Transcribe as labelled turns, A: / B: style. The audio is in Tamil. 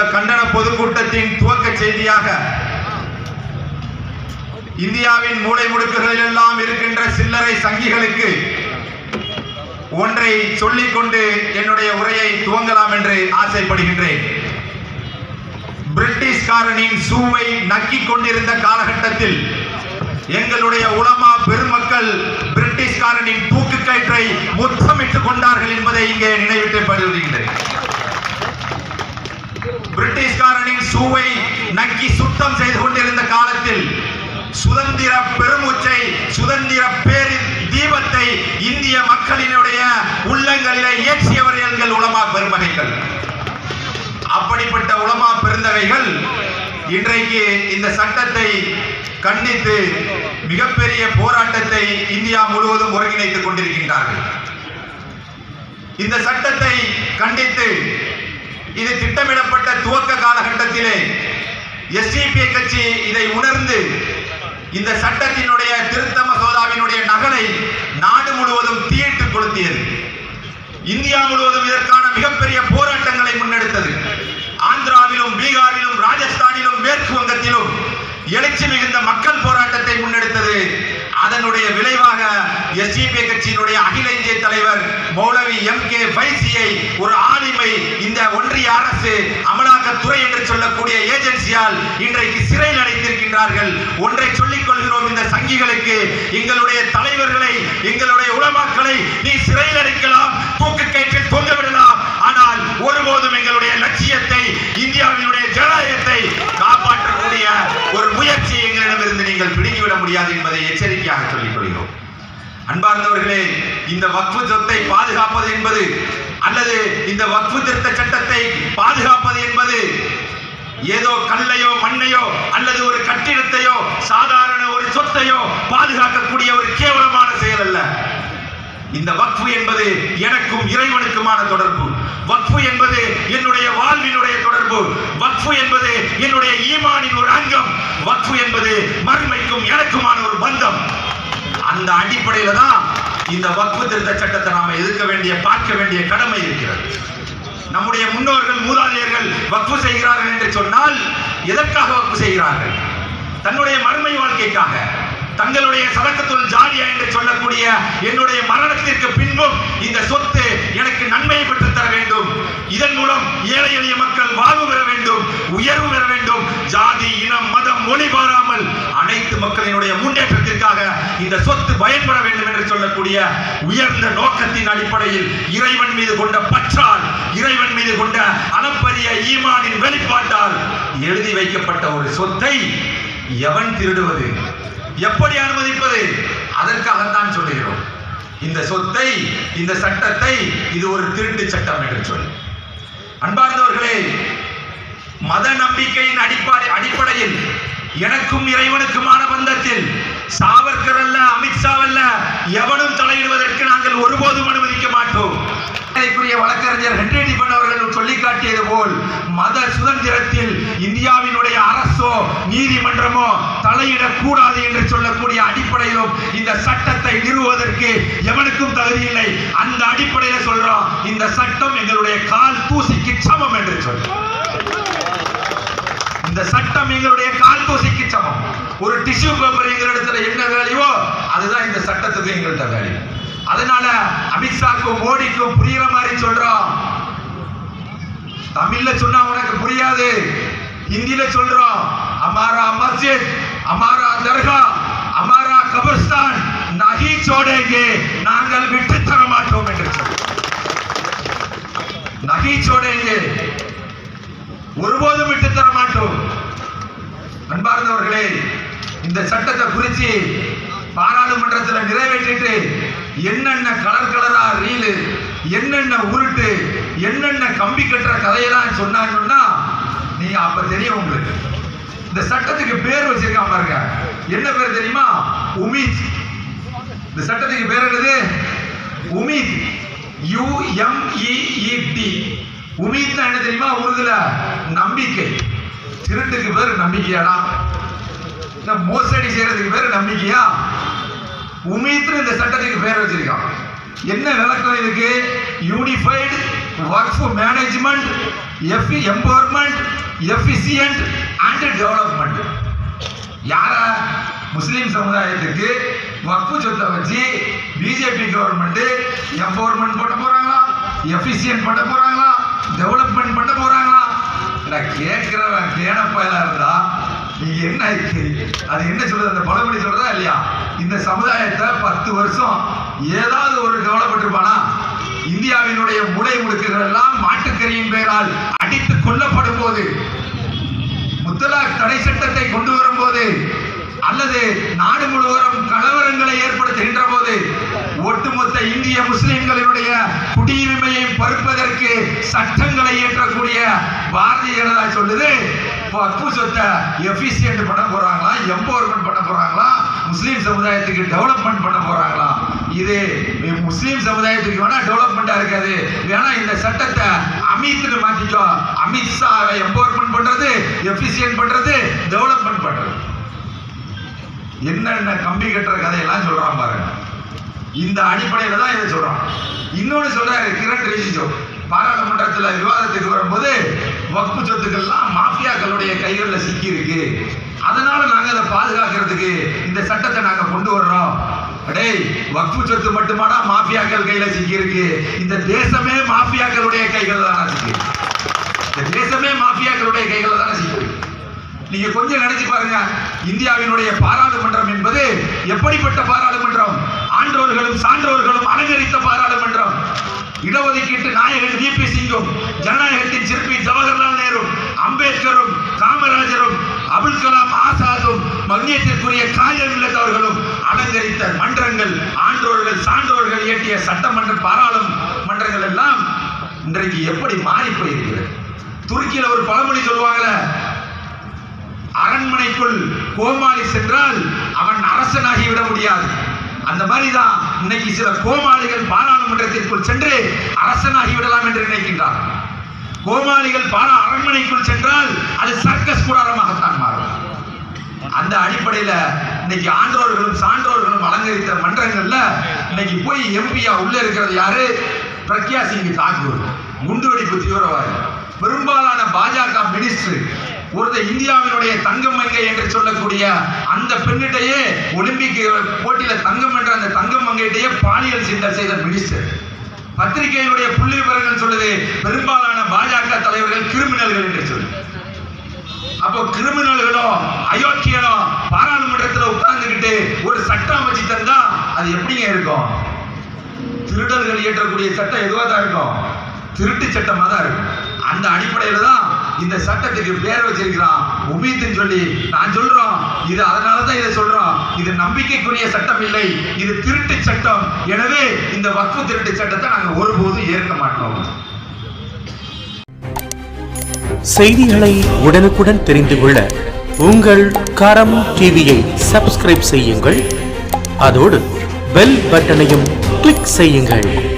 A: இந்த கண்டன பொதுக்கூட்டத்தின் துவக்க செய்தியாக இந்தியாவின் மூளை முடுக்குகளில் எல்லாம் இருக்கின்ற சில்லறை சங்கிகளுக்கு ஒன்றை சொல்லிக்கொண்டு என்னுடைய உரையை துவங்கலாம் என்று ஆசைப்படுகின்றேன். பிரிட்டிஷ்காரனின் சூவை நக்கிக் கொண்டிருந்த காலகட்டத்தில் எங்களுடைய உலமா பெருமக்கள் பிரிட்டிஷ்காரனின் தூக்கு கயிற்றை முத்தமிட்டுக் கொண்டார்கள் என்பதை இங்கே நினைவிட்டு பகிர்கின்றேன் பிரிட்டிஷ்காரனின் சூவை நக்கி செய்து கொண்டிருந்த காலத்தில் சுதந்திர பெருமூச்சை சுதந்திர பேரி தீபத்தை இந்திய மக்களினுடைய உள்ளங்களிலே இயற்றியவர் எங்கள் உலமா பெருமகைகள். அப்படிப்பட்ட உலமா பெருந்தவைகள் இன்றைக்கு இந்த சட்டத்தை கண்டித்து மிகப்பெரிய போராட்டத்தை இந்தியா முழுவதும் ஒருங்கிணைத்துக் கொண்டிருக்கின்றார்கள். இந்த சட்டத்தை கண்டித்து இது திட்டமிடப்பட்ட துவக்க காலகட்டத்திலே எஸ்டிபி கட்சி இதை உணர்ந்து இந்த சட்டத்தினுடைய திருத்த மசோதாவினுடைய நகலை நாடு முழுவதும் தீயிட்டு கொளுத்தியது. இந்தியா முழுவதும் இதற்கான மிகப்பெரிய பைசியை ஒரு ஆளுமை இந்த ஒன்றிய அரசு அமலாக்கத்துறை என்று சொல்லக்கூடிய ஏஜென்சியால் இன்றைக்கு சிறையில் அடைத்திருக்கின்றார்கள் ஒன்றை சொல்லிக் கொள்கிறோம் இந்த சங்கிகளுக்கு. எங்களுடைய தலைவர்களை எங்களுடைய உலமாக்களை நீ சிறையில் அடைக்கலாம் தூக்கு கயிற்றில் தொங்க விடலாம். ஆனால் ஒருபோதும் எங்களுடைய லட்சியத்தை இந்தியாவினுடைய ஜனநாயகத்தை காப்பாற்றக்கூடிய ஒரு முயற்சியை எங்களிடமிருந்து நீங்கள் பிடுங்கிவிட முடியாது என்பதை எச்சரிக்கையாக சொல்லிக் கொள்கிறோம். அன்பார்ந்தவர்களே இந்த வக்ஃபு சொத்தை பாதுகாப்பது என்பது அல்லது இந்த வக்ஃபு திருத்த சட்டத்தை பாதுகாப்பது என்பது ஏதோ கல்லையோ மண்ணையோ அல்லது ஒரு கட்டிடத்தையோ சாதாரண ஒரு சொத்தையோ பாதுகாக்கக்கூடிய ஒரு கேவலமான செயல் அல்ல. இந்த வக்ஃபு என்பது எனக்கும் இறைவனுக்குமான தொடர்பு. வக்ஃபு என்பது என்னுடைய வாழ்வினுடைய தொடர்பு. வக்ஃபு என்பது என்னுடைய ஈமானின் ஒரு அங்கம். வக்ஃபு என்பது மறுமைக்கும் எனக்குமான ஒரு பந்தம். அந்த அடிப்படையில தான் இந்த வக்பு திருத்த சட்டத்தை நாம எதிர்க்க வேண்டிய பார்க்க வேண்டிய கடமை இருக்கிறது. நம்முடைய முன்னோர்கள் மூதாதையர்கள் வக்பு செய்கிறார்கள் என்று சொன்னால் எதற்காக வக்பு செய்கிறார்கள்? தன்னுடைய மறுமை வாழ்க்கைக்காக. தங்களுடைய சதக்கத்துள் ஜாலியா என்று சொல்லக்கூடிய என்னுடைய மரணத்திற்கு பின்பும் இந்த சொத்து எனக்கு நன்மையை பெற்றுத் தர வேண்டும். இதன் மூலம் ஏழை எளிய மக்கள் வாழ்வு பெற வேண்டும் உயர்வு பெற வேண்டும். ஜாதி இனம் மதம் மொழி பாராமல் அனைத்து மக்களினுடைய முன்னேற்றத்திற்காக இந்த சொத்து பயன்பட வேண்டும் என்று சொல்லக்கூடிய உயர்ந்த நோக்கத்தின் அடிப்படையில் இறைவன் மீது கொண்ட பற்றால் இறைவன் மீது கொண்ட அளப்பரிய ஈமானின் வெளிப்பாட்டால் எழுதி வைக்கப்பட்ட ஒரு சொத்தை எவன் திருடுவது? எப்படி அனுமதிப்பது? அதற்காகத்தான் சொல்லுகிறோம். இந்த சொத்தை இந்த சட்டத்தை இது ஒரு திருட்டு சட்டம் என்று சொல்லி. அன்பார்ந்தவர்களே மத நம்பிக்கையின் அடிப்படை அடிப்படையில் எனக்கும் இறைவனுக்குமான பந்தத்தில் சாவர்கர் அல்ல அமித்ஷா அல்ல எவனும் தலையிடுவதற்கு நாங்கள் ஒருபோதும் அனுமதிக்க மாட்டோம். இதற்குரிய வழக்கறிஞர் ஹென்றி டிபன் அவர்கள் சொல்லிக்காட்டியது போல் மத சுதந்திரத்தில் இந்தியாவினுடைய அரசோ நீதிமன்றமோ தலையிடக்கூடாது என்று சொல்லக்கூடிய அடிப்படையிலும் இந்த சட்டத்தை நிறுவுவதற்கு எவனுக்கும் தகுதி இல்லை அந்த அடிப்படையில் சொல்றோம் இந்த சட்டம் எங்களுடைய கால் தூசிக்கு சமம் என்று சொல்றோம் இந்த சட்டம் எங்களுடைய கால் தூசிக்கு சமம். ஒரு டிஷ்யூ பேப்பர் எங்களிடத்துல என்ன வேலையோ அதுதான் இந்த சட்டத்துக்கு எங்கள்கிட்ட வேல்யூ. அதனால அமித்ஷாக்கும் மோடிக்கும் புரியுற மாதிரி சொல்றோம் தமிழ்ல சொன்னா உனக்கு புரியாது. ஹிந்தில சொல்றோம் அமாரா மஸ்ஜித் அமாரா தர்கா அமாரா கபர்ஸ்தான் நகி சோடேங்கே நாங்கள் விட்டு தர மாட்டோம் என்று சொல்றோம் நகி சோடேங்கே ஒருபோதும் விட்டு தர மாட்டோம். அன்பார்ந்தவர்களே இந்த சட்டத்தை குறித்து பாராளுமன்றத்தில் நிறைவேற்றிட்டு என்னென்ன கலர் கலரா ரீலு என்னென்ன உருட்டு என்னென்ன கம்பி கட்டுற கதையெல்லாம் சொன்னான்னு சொன்னா நீ அப்ப தெரியும் உங்களுக்கு. இந்த சட்டத்துக்கு பேர் வச்சிருக்கான் பாருங்க. என்ன பேர் தெரியுமா? உமீத். இந்த சட்டத்துக்கு பேர் என்னது? உமீத். யுஎம்இஇடி எம் உமீத்னா என்ன தெரியுமா? உருதுல நம்பிக்கை. திருட்டுக்கு பேர் நம்பிக்கையாடா. இந்த மோசடி செய்யறதுக்கு பேர் நம்பிக்கையா? உமீத்னு இந்த சட்டத்துக்கு பேர் வச்சிருக்கான். என்ன விளக்கம் இதுக்கு? யூனிஃபைடு ஒர்க் மேனேஜ்மெண்ட் எஃபி எம்பவர்மெண்ட் எஃபிசியன்ட் அண்ட் டெவலப்மெண்ட் யாரா? முஸ்லீம் சமுதாயத்துக்கு வக்ஃபு சொத்தை வச்சு பிஜேபி கவர்மெண்ட் எம்பவர்மெண்ட் பண்ண போறாங்களா? எஃபிசியன்ட் பண்ண போறாங்களா? டெவலப்மெண்ட் பண்ண போறாங்களா? கேட்கிறவன் கேனப்பயலா இருந்தா நீ என்ன இருக்கு? அது என்ன சொல்றது? அந்த பழமொழி சொல்றதா இல்லையா? இந்த சமுதாயத்தை பத்து வருஷம் ஏதாவது ஒரு கவலைப்பட்டிருப்பானா? இந்தியாவினுடைய முளை முடுக்குகள் எல்லாம் மாட்டுக்கறியின் பெயரால் அடித்து கொல்லப்படும் போது முத்தலாக் தடை சட்டத்தை கொண்டு வரும்போது அல்லது நாடு முழுவதும் கலவரங்களை ஏற்படுத்துகின்ற போது ஒட்டுமொத்த இந்திய முஸ்லிம்களினுடைய குடியுரிமையை பறுப்பதற்கு சட்டங்களை இயற்றக்கூடிய பாரதிய ஜனதா சொல்லுது இப்போ சொத்தை எஃபிசியன்ட் பண்ண போகிறாங்களா எம்பவர்மெண்ட் பண்ண போகிறாங்களா முஸ்லீம் சமுதாயத்துக்கு டெவலப்மெண்ட் பண்ண போகிறாங்களா இது முஸ்லீம் சமுதாயத்துக்கு வேணால் டெவலப்மெண்ட்டாக இருக்காது. வேணால் இந்த சட்டத்தை அமித்னு மாற்றிக்கோ அமித்ஷாவை எம்பவர்மெண்ட் பண்ணுறது எஃபிசியன்ட் பண்ணுறது டெவலப்மெண்ட் பண்ணுறது என்னென்ன கம்பி கட்டுற கதையெல்லாம் சொல்கிறான் பாருங்க. இந்த அடிப்படையில் தான் இதை சொல்கிறான் இன்னொன்று சொல்றாரு கிரண் ரிஜிஜு. பாராளுமன்றத்தில் விவாதத்துக்கு வரும்போது வக்பு சொத்துக்கள்லாம் மாஃபியாக்களுடைய கைகளில் சிக்கி இருக்கு அதனால நாங்கள் அதை பாதுகாக்கிறதுக்கு இந்த சட்டத்தை நாங்கள் கொண்டு வர்றோம். டேய் வக்பு சொத்து மட்டுமாடா மாஃபியாக்கள் கையில் சிக்கி இருக்கு இந்த தேசமே மாஃபியாக்களுடைய கைகளில் தான் சிக்கி இருக்கு. இந்த தேசமே மாஃபியாக்களுடைய கைகளில் தானே சிக்கி நீங்க கொஞ்சம் நினைச்சு பாருங்க இந்தியாவினுடைய பாராளுமன்றம் என்பது எப்படிப்பட்ட பாராளுமன்றம்? ஆண்டோர்களும் சான்றோர்களும் அலங்கரித்த பாராளுமன்றம். இடஒதுக்கீட்டு நாயகன் விபி சிங்கும் ஜனநாயகத்தின் சிற்பி ஜவஹர்லால் நேரு அம்பேத்கரும் காமராஜரும் அபுல் கலாம் ஆசாதும் மக்னியத்திற்குரிய காயம் இல்லத்தவர்களும் அலங்கரித்த மன்றங்கள் ஆன்றோர்கள் சான்றோர்கள் இயற்றிய சட்டமன்ற பாராளுமன்றங்கள் எல்லாம் இன்றைக்கு எப்படி மாறி போயிருக்கிறது? துருக்கியில் ஒரு பழமொழி சொல்லுவாங்கள அரண்மனைக்குள் கோமாளி சென்றால் அவன் அரசனாகி விட முடியாது. அந்த மாதிரி தான் இன்னைக்கு சில கோமாளிகள் பாராளுமன்றத்திற்குள் சென்று அரசனாகி விடலாம் என்று நினைக்கின்றார். கோமாளிகள் பாரா அரண்மனைக்குள் சென்றால் அது சர்க்கஸ் கூடாரமாகத்தான் மாறும். அந்த அடிப்படையில இன்னைக்கு ஆண்டோர்களும் சான்றோர்களும் அலங்கரித்த மன்றங்கள்ல இன்னைக்கு போய் எம்பியா உள்ள இருக்கிறது யாரு? பிரக்யா சிங் தாக்கூர் குண்டுவெடிப்பு தீவிரவாதி. பெரும்பாலான பாஜக மினிஸ்டர் ஒரு இந்தியாவினுடைய தங்கம் மங்கை என்று சொல்லக்கூடிய அந்த பெண்ணிட்டையே ஒலிம்பிக் போட்டியில தங்கம் என்ற அந்த தங்கம் மங்கையிட்டையே பாலியல் சிண்டர் செய்த மினிஸ்டர் பத்திரிகையினுடைய புள்ளி விவரங்கள் சொல்லுது பெரும்பாலான பாஜக தலைவர்கள் கிரிமினல்கள் என்று சொல்லு. அப்போ கிரிமினல்களும் அயோக்கியனும் பாராளுமன்றத்தில் உட்கார்ந்துக்கிட்டு ஒரு சட்டம் வச்சு தந்தா அது எப்படிங்க இருக்கும்? திருடல்கள் இயற்றக்கூடிய சட்டம் எதுவாக தான் இருக்கும்? திருட்டு சட்டமாக தான் இருக்கும். அந்த அடிப்படையில் தான் இந்த சட்டத்துக்கு பேர் வச்சிருக்கிறான். உபீத்துன்னு சொல்லி நான் சொல்றோம். இது அதனாலதான் இதை சொல்றோம். இது நம்பிக்கைக்குரிய சட்டம் இல்லை. இது திருட்டு சட்டம். எனவே இந்த வக்ஃபு திருட்டு சட்டத்தை நாங்கள் ஒருபோதும் ஏற்க மாட்டோம்.
B: செய்திகளை உடனுக்குடன் தெரிந்து கொள்ள உங்கள் கரம் டிவியை சப்ஸ்கிரைப் செய்யுங்கள். அதோடு பெல் பட்டனையும் கிளிக் செய்யுங்கள்.